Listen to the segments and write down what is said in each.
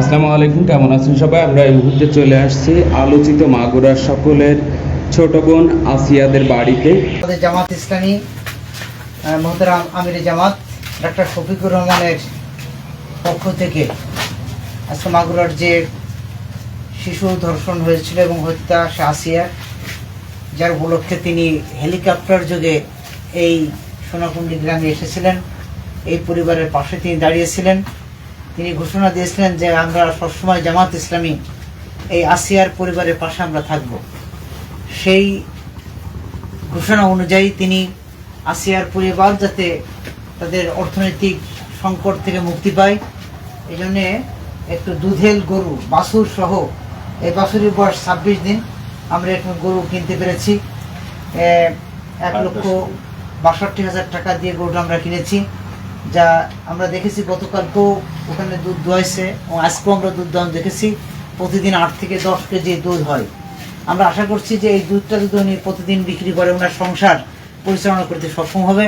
আসসালামু আলাইকুম, কেমন আছেন সবাই? আমরা এই মুহূর্তে চলে আসছি আলোচিত মাগুরার সকলের ছোট বোন আসিয়াদের বাড়িতে। আমাদের জামাত ইসলামী মোহতারাম আমির জামাত, ডাক্তার শফিকুর রহমানের পক্ষ থেকে আজকে মাগুরার যে শিশু ধর্ষণ হয়েছিল এবং হত্যা সে আসিয়া, যার উপলক্ষে তিনি হেলিকপ্টার যোগে এই সোনাকুণ্ডি গ্রামে এসেছিলেন। এই পরিবারের পাশে তিনি দাঁড়িয়েছিলেন। তিনি ঘোষণা দিয়েছিলেন যে আমরা সবসময় জামাত ইসলামী এই আসিয়ার পরিবারের পাশে আমরা থাকব। সেই ঘোষণা অনুযায়ী তিনি আসিয়ার পরিবার যাতে তাদের অর্থনৈতিক সংকট থেকে মুক্তি পায় এই জন্যে একটু দুধেল গরু বাছুর সহ এই বাছুরের বয়স ছাব্বিশ দিন আমরা এখন গরু কিনতে পেরেছি। এক লক্ষ বাষট্টি হাজার টাকা দিয়ে গরুটা আমরা কিনেছি। যা আমরা দেখেছি গতকালকেও ওখানে দুধ দোয়াইছে এবং আজকেও আমরা দুধ দোয়ান দেখেছি। প্রতিদিন আট থেকে দশ কেজি দুধ হয়। আমরা আশা করছি যে এই দুধটা যদি উনি প্রতিদিন বিক্রি করে, ওনার সংসার পরিচালনা করতে সক্ষম হবে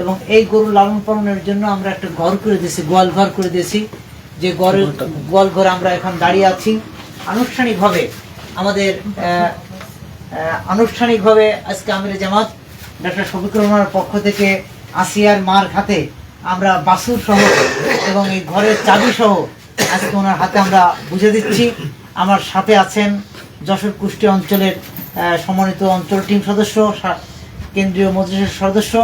এবং এই গরু লালন পালনের জন্য আমরা একটা ঘর করে দিয়েছি, গোয়াল ঘর করে দিয়েছি। যে ঘরের গোয়াল ঘরে আমরা এখন দাঁড়িয়ে আছি। আনুষ্ঠানিকভাবে আমাদের আনুষ্ঠানিকভাবে আজকে আমির জামাত ডাক্তার শফিকুর রহমানের পক্ষ থেকে আসিয়ার মার হাতে আমরা বাসুর সহ এবং এই ঘরের চাবি সহ আজকে ওনার হাতে আমরা বুঝে দিচ্ছি। আমার সাথে আছেন যশোর কুষ্টি অঞ্চলের সমন্বিত অঞ্চল টিম সদস্য কেন্দ্রীয় মজলিসের সদস্য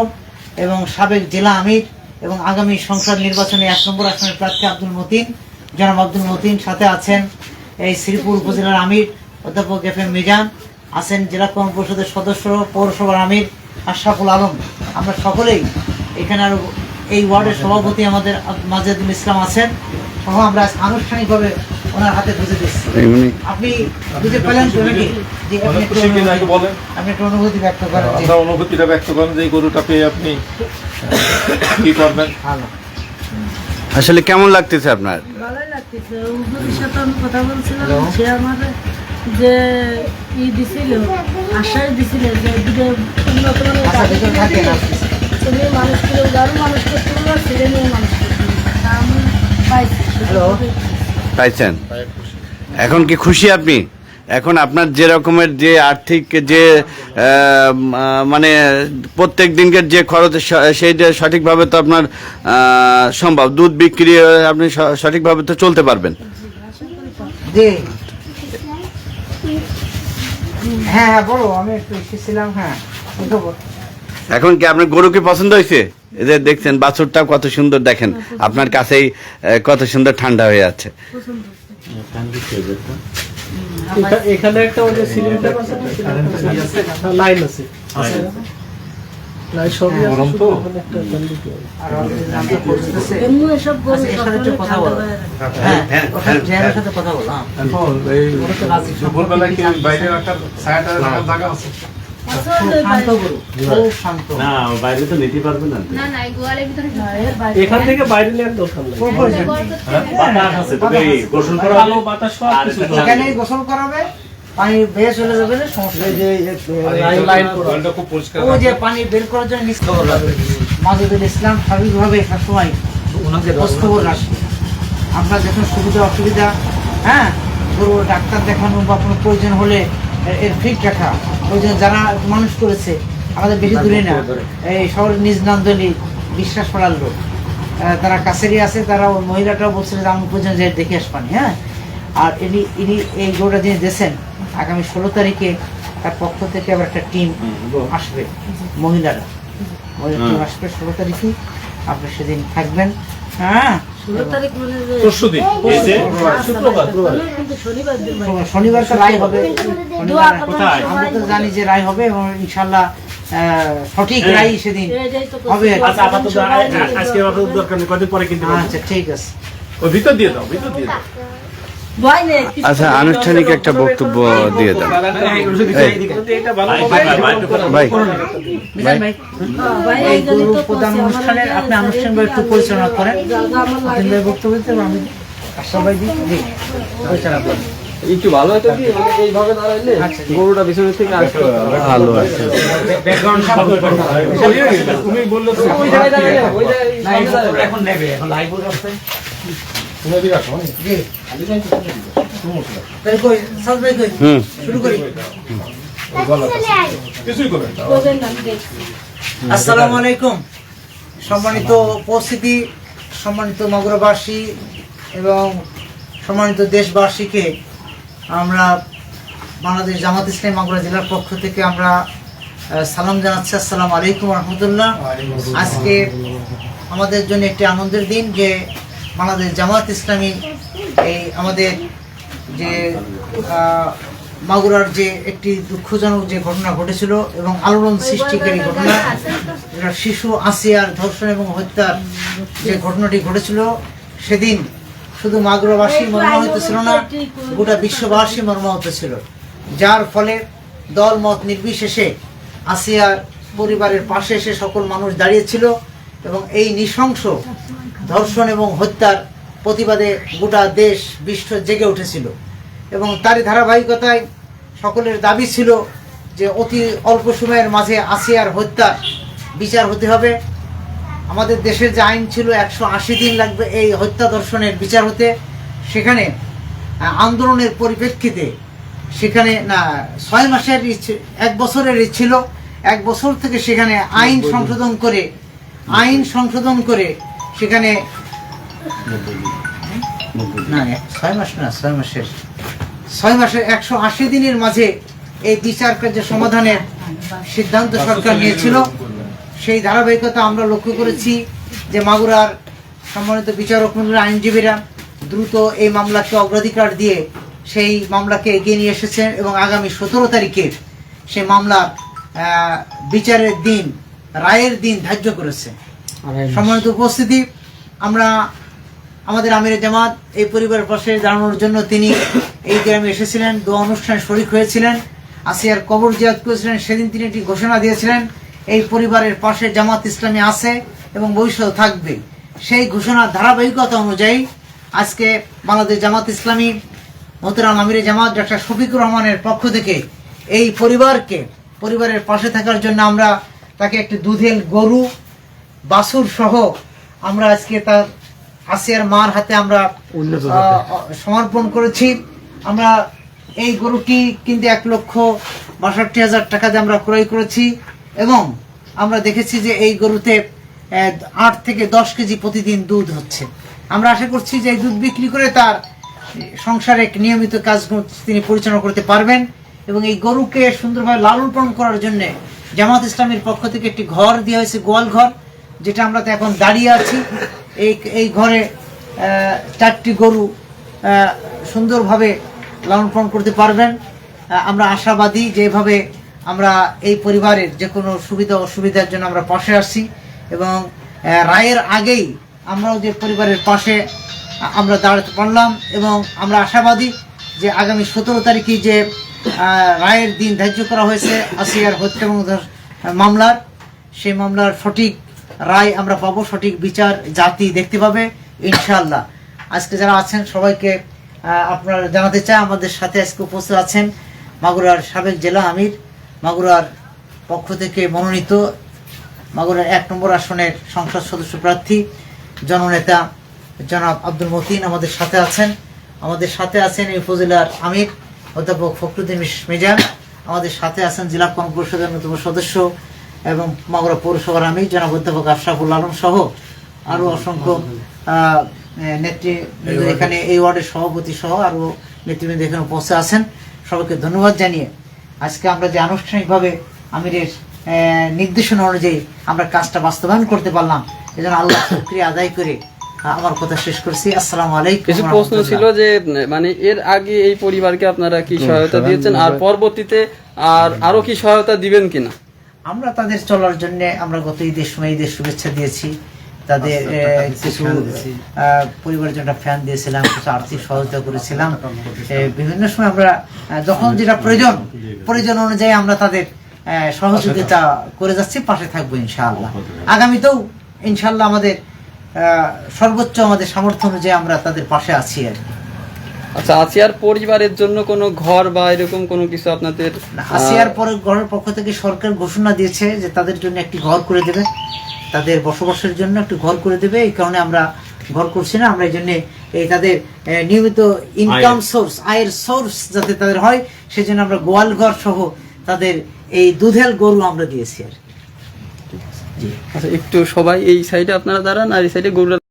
এবং সাবেক জেলা আমির এবং আগামী সংসদ নির্বাচনে এক নম্বর আসনের প্রার্থী আব্দুল মতিন, জনাব আব্দুল মতিন সাথে আছেন এই শ্রীপুর উপজেলার আমির, অধ্যাপক এফ এম মিজান, আছেন জেলা কর্ম পরিষদের সদস্য, পৌরসভার আমির আশরাফুল আলম। আমরা সকলেই এখানে আরও এই ওয়ার্ডের সভাপতি আমাদের মাজেদুল ইসলাম আছেন। সহ আমরা আজ আনুষ্ঠানিকভাবে ওনার হাতে বুঝে দিচ্ছি আপনি বুঝে পেলেন তো নাকি? আপনি একটু অনুভূতি- ব্যক্ত করেন। যে আপনার অনুভূতিটা ব্যক্ত করেন যে এই গরুটা পেয়ে আপনি কি করবেন? ভালো। আসলে কেমন লাগতেছে আপনার? ভালোই লাগতেছে। হুজুরের সাথে আমি কথা বলছিলাম সে আমার যে ই দিছিল আশ্বাস দিছিল যে দুটো উন্নত মানের ছেলে মানুষ করে গাড়ি মানুষ করতে পারব ছেলে মেয়ে মানুষ করতে পারব আমি পাইছি। পাইছেন? এখন কি খুশি আপনি? এখন আপনার যে রকমের যে আর্থিক যে মানে প্রত্যেক দিনকের যে খরচ সেই সেইটা সঠিকভাবে তো আপনার সম্ভব। দুধ বিক্রি করে আপনি স- সঠিকভাবে তো চলতে পারবেন। হ্যাঁ হ্যাঁ বলো আমি একটু এসেছিলাম হ্যাঁ? এখন কি আপনার গরু কি পছন্দ হয়েছে? এদের দেখছেন বাছুরটা কত সুন্দর দেখেন। আপনার কাছেই কত সুন্দর ঠান্ডা হয়ে আছে। এখানে একটা ওই যে সিলিন্ডার আছে লাইন আছে কথা বলো। রাখে। ওখানে জেনারের সাথে কথা বলো। এখন এই ওরা তো রাজি দুপুরবেলা কি ওই বাইরে রাখার ছায়াটা রাখার জায়গা আছে পছন্দ খুব শান্ত। গরু খুব শান্ত। না বাইরে তো নিতে পারবে না। না না গোয়ালের ভিতরে না, এর বাইরে। এখান থেকে বাইরে নেওয়ার দরকার নেই। বাতাস আছে তবে গোসল করা আলো বাতাস সব কিছু এখানেই গোসল করাবে পানি বের চলে যাবে না সমস্যা নেই। লাইন লাইন করা। খুব পরিষ্কার ও যে পানি বের করার জন্য নিষ্ঠ মাজুদুল ইসলাম স্বাভাবিকভাবে সবসময় ওনাকে খোঁজখবর রাখে। আপনার যখন সুবিধা অসুবিধা হ্যাঁ ডাক্তার দেখানো বা কোনো প্রয়োজন হলে এর- ফিট রাখা ওই জন্য যারা মানুষ করেছে আমাদের বেশি দূরে না। এই শহরের নিজ নান্দলি বিশ্বাস পড়ার লোক। তারা কাছেরই আছে তারা ওই মহিলাটাও বলছিল যে আমি প্রয়োজন যে দেখে আসবানি। হ্যাঁ? আর ইনি ইনি এই গোটা যিনি দিয়েছেন আগামী ষোলো তারিখে তার পক্ষ থেকে আবার একটা টিম আসবে মহিলারা। মহিলা টিম আসবে ষোলো তারিখে। আপনি সেদিন থাকবেন। হ্যাঁ? তারিখ মানে যে- শুক্রবার শনিবার তো রায় হবে। দোয়া শনিবার করবেন আমরা তো জানি যে রায় হবে এবং ইনশাল্লাহ সঠিক রায় সেদিন হবে। আচ্ছা আপাতত সবাই আ- মিলে আজকে আপাতত দরকার নেই কদিন পরে কিন্তু আচ্ছা ঠিক আছে। ভিতর দিয়ে দাও ভিতর দিয়ে দাও। আচ্ছা আনুষ্ঠানিক একটা বক্তব্য দিয়ে দেন। এটা ভালো ভাই প্রধান অনুষ্ঠানের আপনি আনুষ্ঠানিকভাবে একটু পরিচালনা করেন। বক্তব্য আমি সবাই পরিচালনা করেন। একটু ভালো হতো কি? এইভাবে দাঁড়াইলে গরুটা পিছনে থেকে আসতো ভালো আছে। তুমি বললে ওই জায়গায় দাঁড়াইলে ওই জায়গায় না, এই গরুটা এখন নেবে এখন লাইভ আছে আসসালামু আলাইকুম সম্মানিত উপস্থিতি সম্মানিত মাগুরাবাসী এবং সম্মানিত দেশবাসীকে আমরা বাংলাদেশ জামাত ইসলাম মাগুরা জেলার পক্ষ থেকে আমরা সালাম জানাচ্ছি। আসসালাম আলাইকুম রহমতুল্লাহ আজকে আমাদের জন্য একটি আনন্দের দিন যে বাংলাদেশ জামাত ইসলামী এই আমাদের যে মাগুরার যে একটি দুঃখজনক যে ঘটনা ঘটেছিল এবং আলোড়ন সৃষ্টিকারী ঘটনা শিশু আসিয়ার ধর্ষণ এবং হত্যার যে ঘটনাটি ঘটেছিল, সেদিন শুধু মাগুরাবাসী মর্মাহত ছিল না, গোটা বিশ্ববাসী মর্মাহত ছিল। যার ফলে দল মত নির্বিশেষে আসিয়ার পরিবারের পাশে এসে সকল মানুষ দাঁড়িয়েছিল এবং এই নৃশংস ধর্ষণ এবং হত্যার প্রতিবাদে গোটা দেশ বিশ্ব জেগে উঠেছিল। এবং তারই ধারাবাহিকতায় সকলের দাবি ছিল যে অতি অল্প সময়ের মাঝে আসিয়ার হত্যা বিচার হতে হবে। আমাদের দেশের যে আইন ছিল একশো আশি দিন লাগবে এই হত্যা দর্শনের বিচার হতে। সেখানে আন্দোলনের পরিপ্রেক্ষিতে সেখানে না ছয় মাসের ইচ্ছে- এক বছরের ছিল। এক বছর থেকে সেখানে আইন সংশোধন করে আইন সংশোধন করে সেখানে না ছয় মাস না, ছয় মাসের। ছয় মাসের একশো আশি দিনের মাঝে এই বিচার কার্য সমাধানের সিদ্ধান্ত সরকার নিয়েছিল। সেই ধারাবাহিকতা আমরা লক্ষ্য করেছি যে মাগুরার সম্মানিত বিচারক মন্ডলীর আইনজীবীরা দ্রুত এই মামলাকে অগ্রাধিকার দিয়ে সেই মামলাকে এগিয়ে নিয়ে এসেছেন এবং আগামী সতেরো তারিখে সেই মামলার বিচারের দিন রায়ের দিন ধার্য করেছে। সম্মানিত উপস্থিতি আমরা আমাদের আমির জামাত এই পরিবারের পাশে দাঁড়ানোর জন্য তিনি এই গ্রামে এসেছিলেন দোয়া অনুষ্ঠানে শরিক হয়েছিলেন আসিয়ার কবর জিয়াদ করেছিলেন সেদিন তিনি একটি ঘোষণা দিয়েছিলেন এই পরিবারের পাশে জামাত ইসলামী আছে এবং ভবিষ্যৎ থাকবে। সেই ঘোষণার ধারাবাহিকতা অনুযায়ী আজকে বাংলাদেশ জামাত ইসলামী মোহতরাম আমিরে জামাত ডক্টর শফিকুর রহমানের পক্ষ থেকে এই পরিবারকে পরিবারের পাশে থাকার জন্য আমরা তাকে একটি দুধেল গরু বাসুর সহ আমরা আজকে তার আসিয়ার মার হাতে আমরা সমর্পণ করেছি। আমরা এই গরুটি কিন্তু এক লক্ষ বাষট্টি হাজার টাকা দিয়ে আমরা ক্রয় করেছি এবং আমরা দেখেছি যে এই গরুতে আট থেকে দশ কেজি প্রতিদিন দুধ হচ্ছে। আমরা আশা করছি যে এই দুধ বিক্রি করে তার সংসারে এক নিয়মিত কাজ তিনি পরিচালনা করতে পারবেন এবং এই গরুকে সুন্দরভাবে লালন পালন করার জন্য জামাত ইসলামের পক্ষ থেকে একটি ঘর দেওয়া হয়েছে, গোয়াল ঘর, যেটা আমরা তো এখন দাঁড়িয়ে আছি। এই এই ঘরে চারটি গরু সুন্দরভাবে লালন পালন করতে পারবেন। আমরা আশাবাদী যেভাবে আমরা এই পরিবারের যে কোনো সুবিধা অসুবিধার জন্য আমরা পাশে আসছি এবং রায়ের আগেই আমরাও যে পরিবারের পাশে আমরা দাঁড়াতে পারলাম এবং আমরা আশাবাদী যে আগামী সতেরো তারিখে যে রায়ের দিন ধার্য করা হয়েছে আসিয়ার হত্যা এবং মামলার, সেই মামলার সঠিক রায় আমরা পাবো, সঠিক বিচার জাতি দেখতে পাবে ইনশাল্লাহ আজকে যারা আছেন, সবাইকে আপনারা জানাতে চাই, আমাদের সাথে আজকে উপস্থিত আছেন মাগুরার সাবেক জেলা আমির, মাগুরার পক্ষ থেকে মনোনীত, মাগুরার এক নম্বর আসনের সংসদ সদস্য প্রার্থী, জননেতা জনাব আব্দুল মতিন আমাদের সাথে আছেন। আমাদের সাথে আছেন এই উপজেলার আমির অধ্যাপক ফখরুদ্দিন মিজান। আমাদের সাথে আছেন জেলা কর্ম পরিষদের অন্যতম সদস্য এবং মাগুরা পৌরসভার আমি জনাব অধ্যাপক আশরাফুল আলম সহ আরও অসংখ্য নেতৃবৃন্দ এখানে এই ওয়ার্ডের সভাপতি সহ আরও নেতৃবৃন্দ এখানে পৌঁছে আছেন। সবাইকে ধন্যবাদ জানিয়ে আজকে আমরা যে আনুষ্ঠানিকভাবে আমিরের নির্দেশনা অনুযায়ী আমরা কাজটা বাস্তবায়ন করতে পারলাম এজন্য আল্লাহ শুক্রিয়া আদায় করে আমার কথা শেষ করছি। আসসালামু আলাইকুম কিছু প্রশ্ন ছিল যে মানে এর আগে এই পরিবারকে আপনারা কি সহায়তা দিয়েছেন? আর পরবর্তীতে আর আরও কি সহায়তা দিবেন কিনা? আমরা তাদের চলার জন্য আমরা গত ঈদের সময় ঈদের শুভেচ্ছা দিয়েছি। তাদের কিছু পরিবারের জন্য ফ্যান দিয়েছিলাম কিছু আর্থিক সহায়তা করেছিলাম। বিভিন্ন সময় আমরা যখন যেটা প্রয়োজন প্রয়োজন অনুযায়ী আমরা তাদের সহযোগিতা করে যাচ্ছি পাশে থাকব ইনশাআল্লাহ। আগামীতেও ইনশাআল্লাহ আমাদের সর্বোচ্চ আমাদের সামর্থ্য অনুযায়ী আমরা তাদের পাশে আছি আর আচ্ছা আসিয়ার পরিবারের জন্য কোনো ঘর বা এরকম কোনো কিছু আপনাদের আসিয়ার পরে ঘরের পক্ষ থেকে সরকার ঘোষণা দিয়েছে যে তাদের জন্য একটি ঘর করে দেবে। তাদের বসবাসের জন্য একটি ঘর করে দেবে। এই কারণে আমরা ঘর করছি না। আমরা এই জন্যে এই তাদের নিয়মিত ইনকাম সোর্স আয়ের সোর্স যাতে তাদের হয় সেজন্য আমরা গোয়াল ঘর সহ তাদের এই দুধেল গরু আমরা দিয়েছি আর আচ্ছা একটু সবাই এই সাইডে আপনারা দাঁড়ান আর এই সাইডে গরুরা